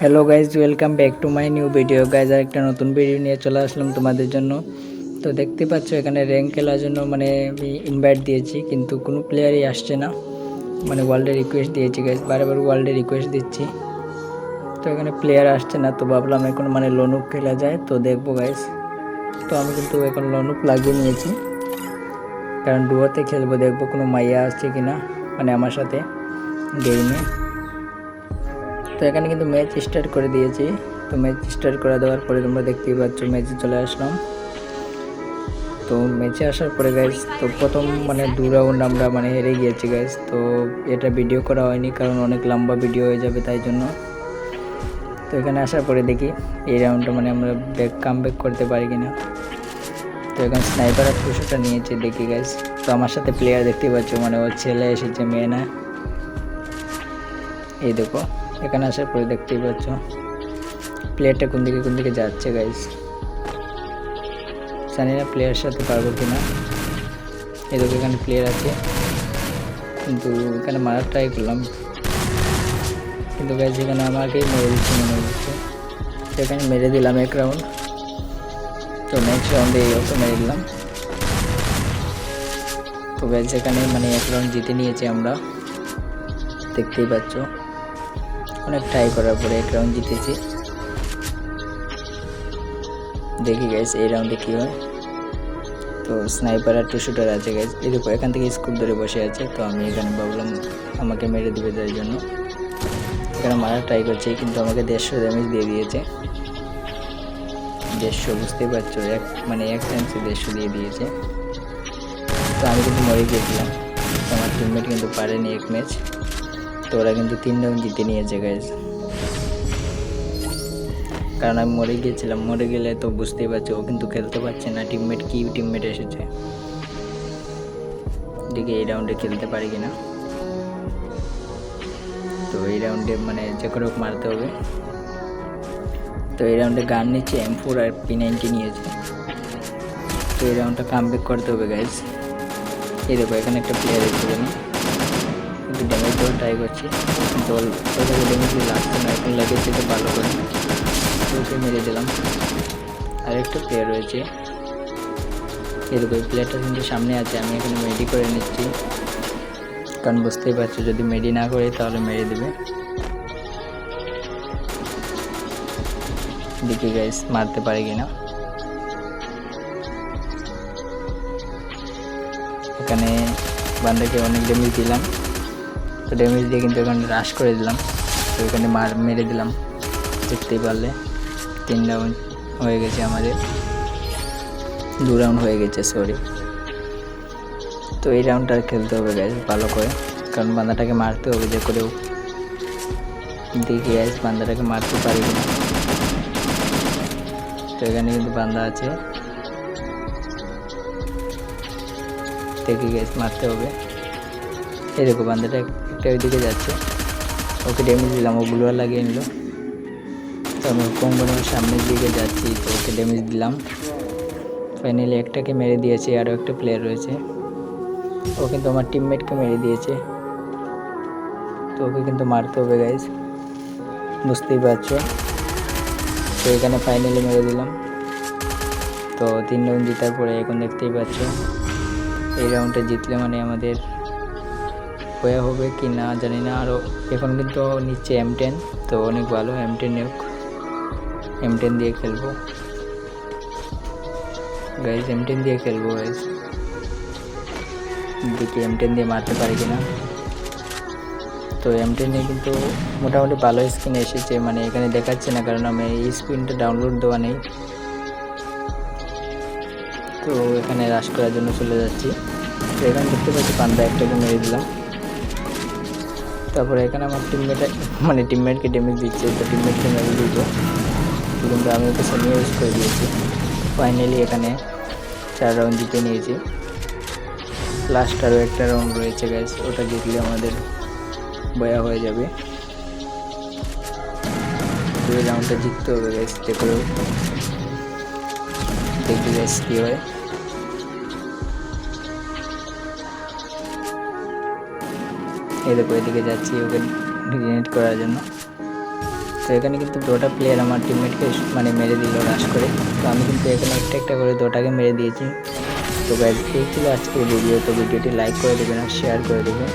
Hello guys welcome back to my new video guys আর একটা নতুন video নিয়ে চলে আসলাম তোমাদের জন্য। তো দেখতে পাচ্ছ, এখানে র্যাঙ্ক খেলার জন্য মানে আমি ইনভাইট দিয়েছি, কিন্তু কোনো প্লেয়ারই আসছে না। মানে ওয়ার্ল্ডে রিকোয়েস্ট দিয়েছি গাইজ বারবার ওয়ার্ল্ডে রিকোয়েস্ট দিচ্ছি। তো এখানে প্লেয়ার আসছে না, তো ভাবলাম এখন মানে লনুক খেলা যায়, তো দেখব গাইজ তো আমি কিন্তু এখন লনুক লাগিয়ে নিয়েছি। কারণ ডুয়োতে খেলব, দেখব কোনো মাইয়া আসছে কি না মানে আমার সাথে। গেমে তো এখানে কিন্তু ম্যাচ স্টার্ট করে দিয়েছি। তো ম্যাচ স্টার্ট করে দেওয়ার পরে তোমরা দেখতেই পাচ্ছ ম্যাচে চলে আসলাম। তো ম্যাচে আসার পরে গাইজ তো প্রথম মানে দু রাউন্ড আমরা মানে হেরে গিয়েছি গাইজ তো এটা ভিডিও করা হয়নি কারণ অনেক লম্বা ভিডিও হয়ে যাবে তাই জন্য। তো এখানে আসার পরে দেখি এই রাউন্ডটা মানে আমরা ব্যাক কাম ব্যাক করতে পারি কিনা। তো এখানে স্নাইপার আর টুসুটা নিয়েছি দেখি গাইজ তো আমার সাথে প্লেয়ার দেখতে পাচ্ছ মানে ওর ছেলে এসেছে, মেয়ে না। এই দেখো। এখানে আসার পরে দেখতেই পাচ্ছ। প্লেয়ারটা কোন দিকে কোন দিকে যাচ্ছে গাইজ জানি না প্লেয়ার সাথে পারব কি না এই এখানে প্লেয়ার আছে। কিন্তু এখানে মারার ট্রাই করলাম। কিন্তু গাইজ এখানে আমাকেই মেরে দিচ্ছে, মনে হচ্ছে। এখানে মেরে দিলাম এক রাউন্ড তো নেক্সট রাউন্ডে এই অটো মেরে দিলাম। তো গাইজ এখানে মানে এক রাউন্ড জিতে নিয়েছি আমরা। দেখতেই পাচ্ছ। অনেক ট্রাই করার পরে এক রাউন্ড জিতেছি। দেখি গাইস এই রাউন্ডে কী হয়। তো স্নাইপার আর টু শুটার আছে গাইস এই দেখো, এখান থেকে স্কুপ ধরে বসে আছে। তো আমি এখানে ভাবলাম আমাকে মেরে দেবে তার জন্য। এখানে মারার ট্রাই করছে, কিন্তু আমাকে দেড়শো ড্যামেজ দিয়ে দিয়েছে। দেড়শো বুঝতেই পারছ? এক মানে এক চান্সে দেড়শো দিয়ে দিয়েছে। তো আমি কিন্তু মরে গিয়েছিলাম। আমার টিমমেট কিন্তু পারেনি এক ম্যাচ তো ওরা কিন্তু তিন রাউন্ড জিতে নিয়েছে গাইজ কারণ আমি মরে গিয়েছিলাম। মরে গেলে তো বুঝতেই পারছ, ও কিন্তু খেলতে পারছে না। টিমমেট কি টিমমেট এসেছে? দেখি এই রাউন্ডে খেলতে পারি কিনা? তো এই রাউন্ডে মানে যে করে মারতে হবে। তো এই রাউন্ডে গান নিচ্ছে এম ফোর আর পি নাইনটি নিয়েছে। তো এই রাউন্ডটা কাম করতে হবে গাইজ এই দেখো, এখানে একটা প্লেয়ার দেওয়ার ট্রাই করছি। জল ওটাকে ড্যামেজ দিয়ে লাগছে না, এখন লাগিয়েছে তো ভালো করে ওকে মেরে দিলাম। আর একটা প্লেয়ার রয়েছে এরকম প্লেয়ারটা কিন্তু সামনে আছে, আমি এখানে মেডি করে নিচ্ছি। কারণ বুঝতেই পারছ, যদি মেডি না করে, তাহলে মেরে দেবে। দেখি গাইস মারতে পারে কিনা। এখানে বান্দাকে অনেক ড্যামেজ দিলাম। তো ড্যামেজ দিয়ে কিন্তু এখানে রাশ করে দিলাম। তো এখানে মার, মেরে দিলাম। দেখতেই পারলে তিন রাউন্ড হয়ে গেছে আমাদের। দু রাউন্ড হয়ে গেছে সরি তো এই রাউন্ডটা আর খেলতে হবে গ্যাস ভালো করে। কারণ বান্দাটাকে মারতে হবে, যে করেও। দেখি গ্যাস বান্দাটাকে মারতে পারি কিনা। তো এখানে কিন্তু বান্দা আছে। দেখি গ্যাস মারতে হবে। দেখো, বান্দাটা একটা ওইদিকে যাচ্ছে। ওকে ড্যামেজ দিলাম, ও ব্লুয়ার লাগিয়ে নিল। তো আমি কোম্পানির সামনের দিকে যাচ্ছি, তো ওকে ড্যামেজ দিলাম। ফাইনালি একটাকে মেরে দিয়েছে, আরও একটা প্লেয়ার রয়েছে। ও কিন্তু আমার টিমমেটকে মেরে দিয়েছে। তো ওকে কিন্তু মারতে হবে গাইজ বুঝতেই পারছ? তো এখানে ফাইনালি মেরে দিলাম। তো তিন রাউন্ড জেতার পরে এখন দেখতেই পাচ্ছ, এই রাউন্ডটা জিতলে মানে আমাদের হয়ে হবে কি না জানি না। আরও এখন কিন্তু নিচ্ছে এম টেন তো অনেক ভালো এম টেন এম টেন দিয়ে খেলব। গাইজ এম টেন দিয়ে খেলব গাইজ দেখি এম টেন দিয়ে মারতে পারি কিনা তো এম টেনে কিন্তু মোটামুটি ভালো স্ক্রিন এসেছে মানে এখানে দেখাচ্ছে না, কারণ আমি এই স্ক্রিনটা ডাউনলোড দেওয়া নেই। তো এখানে রাশ করার জন্য চলে যাচ্ছি। তো এখানে দেখতে পাচ্ছি পান্দা একটা মেরে দিলাম। তারপরে এখানে আমার টিমমেট মানে টিমমেটকে ড্যামেজ দিচ্ছে, তো টিমমেটকে মেরে দিব কিন্তু আমি ওকে সেমি ইউজ করে দিয়েছি। ফাইনালি এখানে চার রাউন্ড জিতে নিয়েছি। লাস্ট আরও একটা রাউন্ড রয়েছে গ্যাস ওটা জিতলে আমাদের বয়া হয়ে যাবে। রাউন্ডটা জিততে হবে গ্যাস যে করেও দেখি গ্যাস কী হয়। এই দেখো, এদিকে যাচ্ছি ওকে গ্রেনেড করার জন্য। তো এখানে কিন্তু দুটা প্লেয়ার আমার টিমমেটকে মানে মেরে দিল রাশ করে। তো আমি কিন্তু এখানে একটা একটা করে দুটাকে মেরে দিয়েছি। তো ব্যাস এই ছিল আজকের ভিডিও তো ভিডিওটি লাইক করে দেবেন আর শেয়ার করে দেবেন।